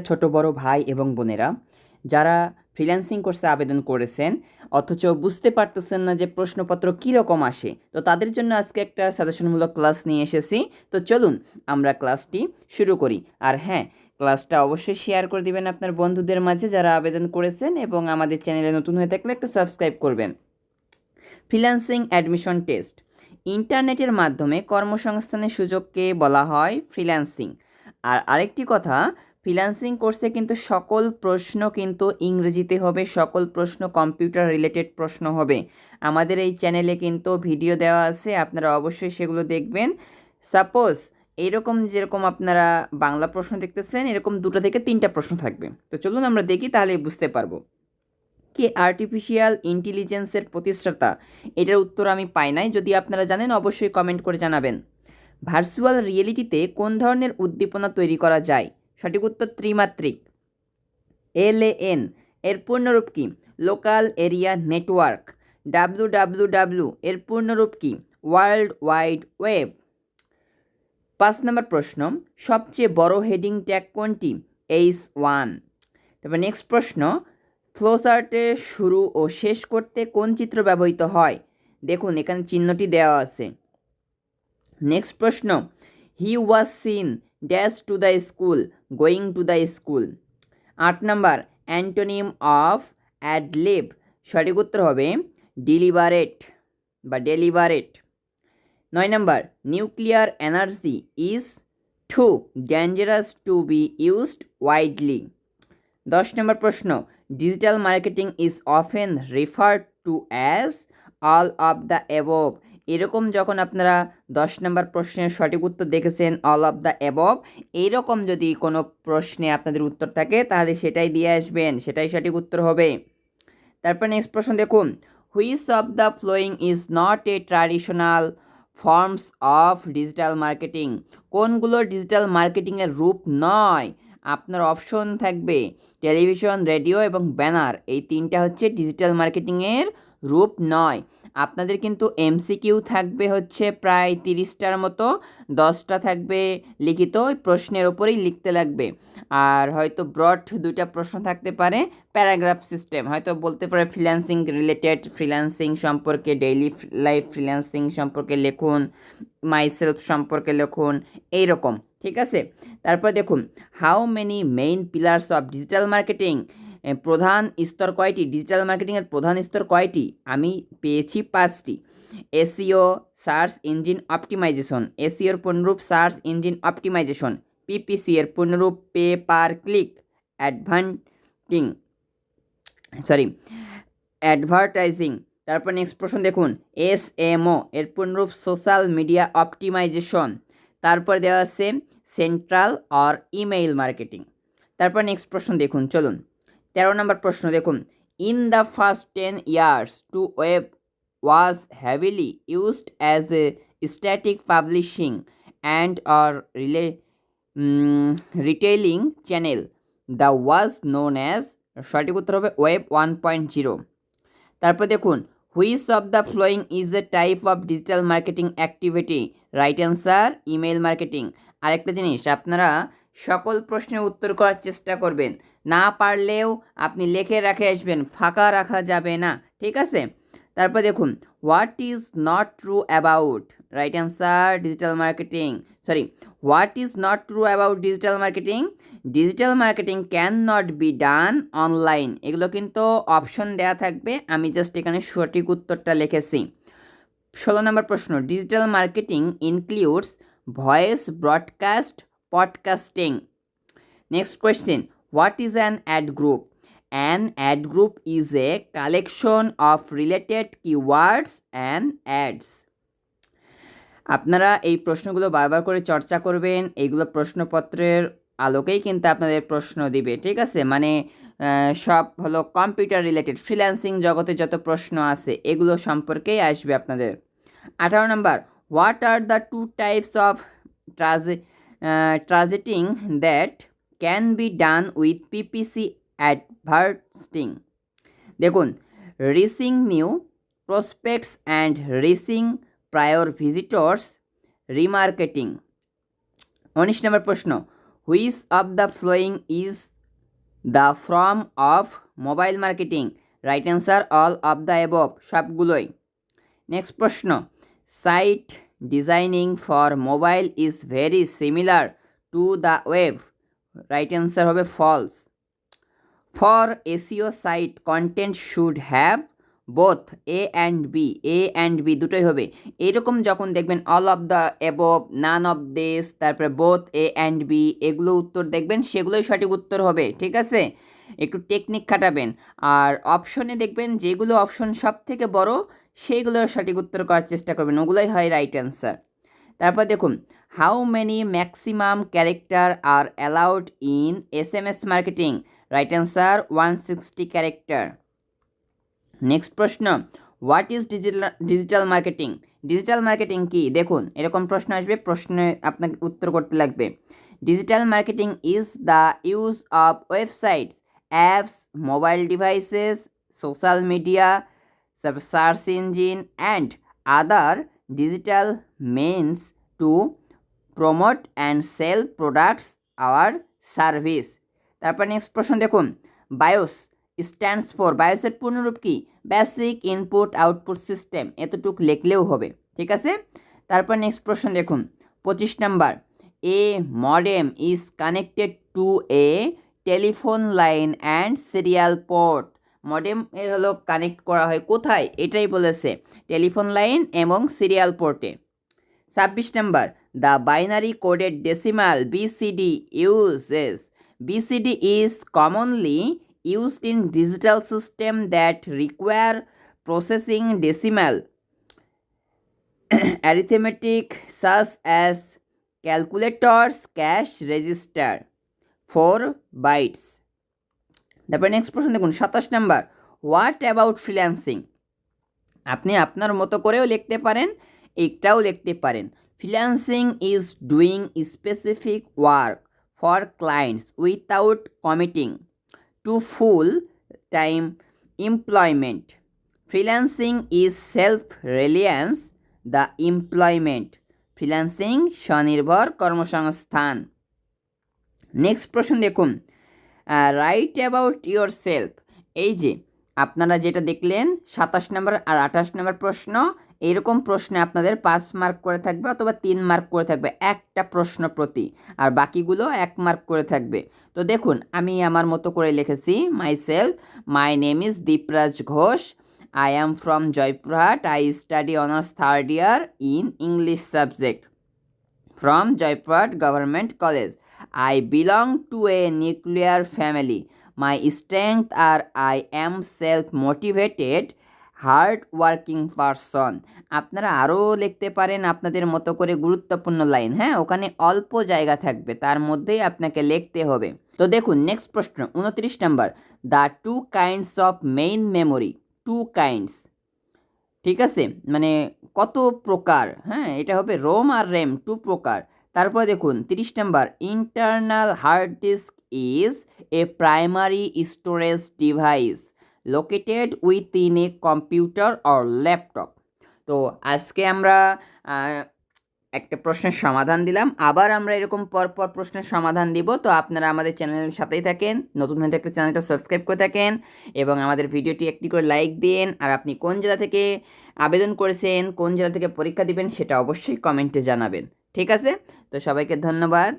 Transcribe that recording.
ছোট বড় ভাই এবং বোনেরা যারা ফ্রিল্যান্সিং কোর্সে আবেদন করেছেন, অথচ বুঝতে পারতেছেন না যে প্রশ্নপত্র কীরকম আসে। তো তাদের জন্য আজকে একটা সাজেশনমূলক ক্লাস নিয়ে এসেছি। তো চলুন আমরা ক্লাসটি শুরু করি। আর হ্যাঁ ক্লাসটা অবশ্যই শেয়ার করে দিবেন আপনার বন্ধুদের মাঝে যারা আবেদন করেছেন এবং আমাদের চ্যানেলে নতুন হয়ে থাকলে একটা সাবস্ক্রাইব করবেন। ফ্রিল্যান্সিং অ্যাডমিশন টেস্ট ইন্টারনেটের মাধ্যমে কর্মসংস্থানের সুযোগকে বলা হয় ফ্রিল্যান্সিং আর আরেকটি কথা ফ্রিল্যান্সিং কোর্সে কিন্তু সকল প্রশ্ন কিন্তু ইংরেজিতে হবে, সকল প্রশ্ন কম্পিউটার রিলেটেড প্রশ্ন হবে। আমাদের এই চ্যানেলে কিন্তু ভিডিও দেওয়া আছে, আপনারা অবশ্যই সেগুলো দেখবেন। সাপোজ এইরকম যেরকম আপনারা বাংলা প্রশ্ন দেখতেছেন, এরকম দুটো থেকে তিনটা প্রশ্ন থাকবে। তো চলুন আমরা দেখি, তাহলে বুঝতে পারব। কি আর্টিফিশিয়াল ইন্টেলিজেন্সের প্রতিষ্ঠাতা? এটার উত্তর আমি পাই নাই, যদি আপনারা জানেন অবশ্যই কমেন্ট করে জানাবেন। ভার্চুয়াল রিয়েলিটিতে কোন ধরনের উদ্দীপনা তৈরি করা যায়? সঠিক উত্তর ত্রিমাত্রিক। এল এন, এর পূর্ণরূপ কি? Local area network. W W W এর পূর্ণরূপ কি? World wide web. পাঁচ নম্বর প্রশ্ন, সবচেয়ে বড় হেডিং ট্যাগ কোনটি? H one. তারপর নেক্সট প্রশ্ন, ফ্লোচার্টে শুরু ও শেষ করতে কোন চিত্র ব্যবহৃত হয়? দেখুন, এখানে চিহ্নটি দেওয়া আছে। নেক্সট প্রশ্ন, he was seen dash to the school. Going to the school আট নাম্বার অ্যান্টোনিম অফ অ্যাডলিভ সঠিক উত্তর হবে ডিলিভারেট বা ডেলিভারেট নয় number nuclear energy is too dangerous to be used widely দশ নম্বর প্রশ্ন digital marketing is often referred to as all of the above এরকম যখন আপনারা দশ নম্বর প্রশ্নের সঠিক উত্তর দেখেছেন অল অফ দ্য অ্যাবভ এইরকম যদি কোনো প্রশ্নে আপনাদের উত্তর থাকে, তাহলে সেটাই দিয়ে আসবেন, সেটাই সঠিক উত্তর হবে। তারপর নেক্সট প্রশ্ন দেখুন which of the following is not a traditional forms of digital marketing কোনগুলো ডিজিটাল মার্কেটিংয়ের রূপ নয়? আপনার অপশন থাকবে টেলিভিশন রেডিও এবং ব্যানার এই তিনটা হচ্ছে ডিজিটাল মার্কেটিংয়ের রূপ নয়। আপনাদের কিন্তু এমসিকিউ থাকবে হচ্ছে প্রায় তিরিশটার মতো, দশটা থাকবে লিখিত, ওই প্রশ্নের ওপরেই লিখতে লাগবে। আর হয়তো ব্রড দুইটা প্রশ্ন থাকতে পারে, প্যারাগ্রাফ সিস্টেম, হয়তো বলতে পারে ফ্রিল্যান্সিং রিলেটেড, ফ্রিল্যান্সিং সম্পর্কে ডেইলি লাইফ ফ্রিল্যান্সিং সম্পর্কে লিখুন, মাইসেলফ সম্পর্কে লিখুন, এইরকম, ঠিক আছে? তারপর দেখুন, how many main pillars of digital marketing প্রধান স্তর কয়টি? ডিজিটাল মার্কেটিংয়ের প্রধান স্তর কয়টি? আমি পেয়েছি পাঁচটি। এসিও সার্চ ইঞ্জিন অপটিমাইজেশন এসিওর পূর্ণরূপ সার্চ ইঞ্জিন অপটিমাইজেশন পিপিসি এর পূর্ণরূপ pay per click অ্যাডভান্টিং sorry advertising তারপর নেক্সট প্রশ্ন দেখুন। এস এমও এর পূর্ণরূপ সোশ্যাল মিডিয়া অপটিমাইজেশন তারপর দেওয়া আছে সেন্ট্রাল অর ইমেইল মার্কেটিং তারপর নেক্সট প্রশ্ন দেখুন। চলুন। তেরো নম্বর প্রশ্ন, দেখুন। In the first ten years to web was heavily used as a static publishing and or relay retailing channel the was known as সঠিক উত্তর হবে ওয়েব ওয়ান পয়েন্ট জিরো তারপর দেখুন which of the following is a type of digital marketing activity right answer email marketing আরেকটা জিনিস, আপনারা সকল প্রশ্নের উত্তর করার চেষ্টা করবেন। না পারলেও আপনি লেখে রাখে আসবেন, ফাঁকা রাখা যাবে না, ঠিক আছে? তারপর দেখুন what is not true about right answer digital marketing sorry what is not true about digital marketing digital marketing can not be done online এগুলো কিন্তু অপশন দেওয়া থাকবে, আমি জাস্ট এখানে সঠিক উত্তরটা লিখেছি। ষোলো নম্বর প্রশ্ন digital marketing includes voice broadcast podcasting next question what is an ad group an ad group is a collection of related keywords and ads আপনারা এই প্রশ্নগুলো বারবার করে চর্চা করবেন এইগুলো প্রশ্নপত্রের আলোকেই কিন্তু আপনাদের প্রশ্ন দিবে, ঠিক আছে? মানে সব হলো কম্পিউটার রিলেটেড ফ্রিল্যান্সিং জগতে যত প্রশ্ন আছে, এগুলো সম্পর্কেই আসবে আপনাদের। আঠারো number what are the two types of targe targeting that can be done with PPC advertising দেখুন reaching new prospects and reaching prior visitors remarketing উনিশ নম্বর প্রশ্ন which of the following is the form of mobile marketing right answer all of the above সবগুলোই। Next প্রশ্ন site designing for mobile is very similar to the web right answer হবে false for SEO site content should have both A and B A and B দুটোই হবে। এরকম যখন দেখবেন all of the above none of this তারপরে both A and B এগুলো উত্তর দেখবেন, সেগুলোই সঠিক উত্তর হবে। ঠিক আছে? একটু টেকনিক খাটাবেন। আর অপশনে দেখবেন যেগুলো অপশন সব থেকে বড় সেইগুলোর সঠিক উত্তর করার চেষ্টা করবেন। ওগুলোই হয় রাইট অ্যান্সার তারপর দেখুন how many maximum character are allowed in S M S marketing right answer one sixty character next প্রশ্ন what is digital digital marketing digital marketing কি? দেখুন, এরকম প্রশ্ন আসবে, প্রশ্নে আপনাকে উত্তর করতে লাগবে। Digital marketing is the use of websites apps, mobile devices, social media search engine and other digital means to promote and sell products our service. তারপর নেক্সট প্রশ্ন দেখুন। বায়োস স্ট্যান্ডস ফর, বায়োসের পূর্ণরূপ কি? বেসিক ইনপুট আউটপুট সিস্টেম, এতটুক লিখলেও হবে, ঠিক আছে? তারপর নেক্সট প্রশ্ন দেখুন। পঁচিশ number, a modem is connected to a telephone line and serial port. Modem এর হলো কানেক্ট করা হয় কোথায়? এটাই বলেছে। টেলিফোন লাইন এবং সিরিয়াল পোর্টে। ছাব্বিশ number, the binary coded decimal BCD uses. BCD is commonly used in digital system that require processing decimal. Arithmetic such as calculators cash register. 4 bytes তারপর নেক্সট প্রশ্ন দেখুন সাতাশ নাম্বার হোয়াট অ্যাবাউট ফ্রিল্যান্সিং আপনি আপনার মতো করেও লিখতে পারেন একটাও লিখতে পারেন freelancing is doing specific work for clients without committing to full time employment. Freelancing is self reliance, the employment. Freelancing স্বনির্ভর কর্মসংস্থান নেক্সট প্রশ্ন দেখুন রাইট অ্যাবাউট ইয়োর সেলফ এই যে, আপনারা যেটা দেখলেন, সাতাশ নম্বর আর আঠাশ নম্বর প্রশ্ন এইরকম প্রশ্নে আপনাদের পাঁচ মার্ক করে থাকবে অথবা তিন মার্ক করে থাকবে, একটা প্রশ্ন প্রতি। আর বাকিগুলো এক মার্ক করে থাকবে। তো দেখুন, আমি আমার মতো করে লিখেছি myself my name is Deepraj Ghosh I am from Joypurhat I study honours third year in English subject from Joypurhat government college I belong to a nuclear family my strength are I am self motivated hard working person আপনারা আরও লিখতে পারেন আপনাদের মতো করে গুরুত্বপূর্ণ line হ্যাঁ? ওখানে অল্প জায়গা থাকবে, তার মধ্যেই আপনাকে লিখতে হবে। তো দেখুন নেক্সট প্রশ্ন, উনত্রিশ number. The two kinds of main memory two kinds ঠিক আছে? মানে কত প্রকার হ্যাঁ? এটা হবে রোম আর র্যাম টু প্রকার। তারপর দেখুন, তিরিশ number internal hard disk is a primary storage device located within a computer or laptop তো আজকে আমরা একটা প্রশ্নের সমাধান দিলাম। আবার আমরা এরকম পরপর প্রশ্নের সমাধান দিব। তো আপনারা আমাদের চ্যানেলের সাথেই থাকেন, নতুন হয়ে থাকলে চ্যানেলটা সাবস্ক্রাইব করে থাকেন এবং আমাদের ভিডিওটি একটি করে লাইক দিন। আর আপনি কোন জেলা থেকে আবেদন করেছেন, কোন জেলা থেকে পরীক্ষা দিবেন, সেটা অবশ্যই কমেন্টে জানাবেন। ঠিক আছে? তো সবাইকে ধন্যবাদ